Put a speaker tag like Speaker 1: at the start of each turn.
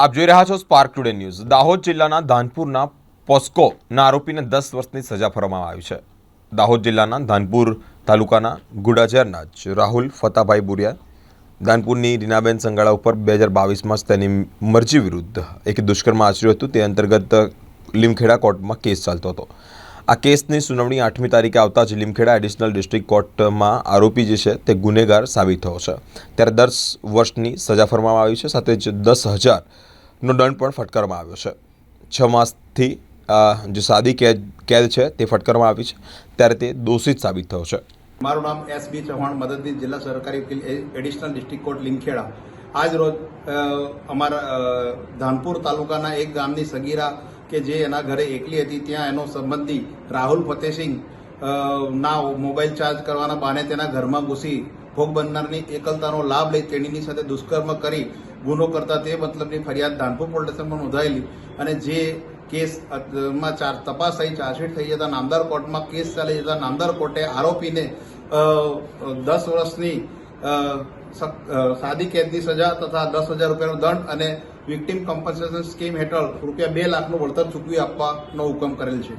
Speaker 1: આપ જોઈ રહ્યા છો સ્પાર્ક ટુડે ન્યૂઝ દાહોદ જિલ્લાના ધાનપુરના પોસ્કોના આરોપીને દસ વર્ષની સજા ફરવામાં આવી છે. દાહોદ જિલ્લાના ધાનપુર તાલુકાના ગુડાજરના જ રાહુલ ફતાભાઈ બુરિયા દાનપુરની રીનાબેન સંગાળા ઉપર બે હજાર બાવીસમાં જ તેની મરજી વિરુદ્ધ એક દુષ્કર્મ આચર્યું હતું. તે અંતર્ગત લીમખેડા કોર્ટમાં કેસ ચાલતો હતો. આ કેસની સુનાવણી આઠમી તારીખે આવતા જ લીમખેડા એડિશનલ ડિસ્ટ્રિક્ટ કોર્ટમાં આરોપી જે છે તે ગુનેગાર સાબિત થયો છે. ત્યારે દસ વર્ષની સજા ફરવામાં આવી છે, સાથે જ દસ હજારનો દંડ પણ ફટકારવામાં આવ્યો છે. છ માસથી જે સાદી કેદ કેદ છે તે ફટકારવામાં આવી છે, ત્યારે તે દોષિત સાબિત થયો છે.
Speaker 2: મારું નામ એસ બી ચૌહાણ, મદદનીશ જિલ્લા સરકારી વકીલ એડિશનલ ડિસ્ટ્રિક્ટ કોર્ટ, લીમખેડા. આજ રોજ અમારા ધાનપુર તાલુકાના એક ગામની સગીરા કે જે એના ઘરે એકલી હતી ત્યાં એનો સંબંધી રાહુલ ફતેસિંહ અ, ના મોબાઈલ ચાર્જ કરવાના બહાને તેના ઘરમાં ઘૂસી ભોગ બનનારની એકલતાનો લાભ લઈ તેણીની સાથે દુષ્કર્મ કરી ગુનો કરતા તે મતલબની ફરિયાદ ધાનપુર પોલીસ સ્ટેશનમાં નોંધાયેલી અને જે કેસમાં ચાર તપાસ થઈ ચાર્જશીટ થઈ જતા નામદાર કોર્ટમાં કેસ ચાલી જતા નામદાર કોર્ટે આરોપીને દસ વર્ષની સાદી કેદની સજા તથા દસ હજાર રૂપિયાનો દંડ અને વિક્ટીમ કમ્પન્સેશન સ્કીમ હેઠળ રૂપિયા બે લાખનું વળતર ચૂકવી આપવાનો હુકમ કરેલ છે.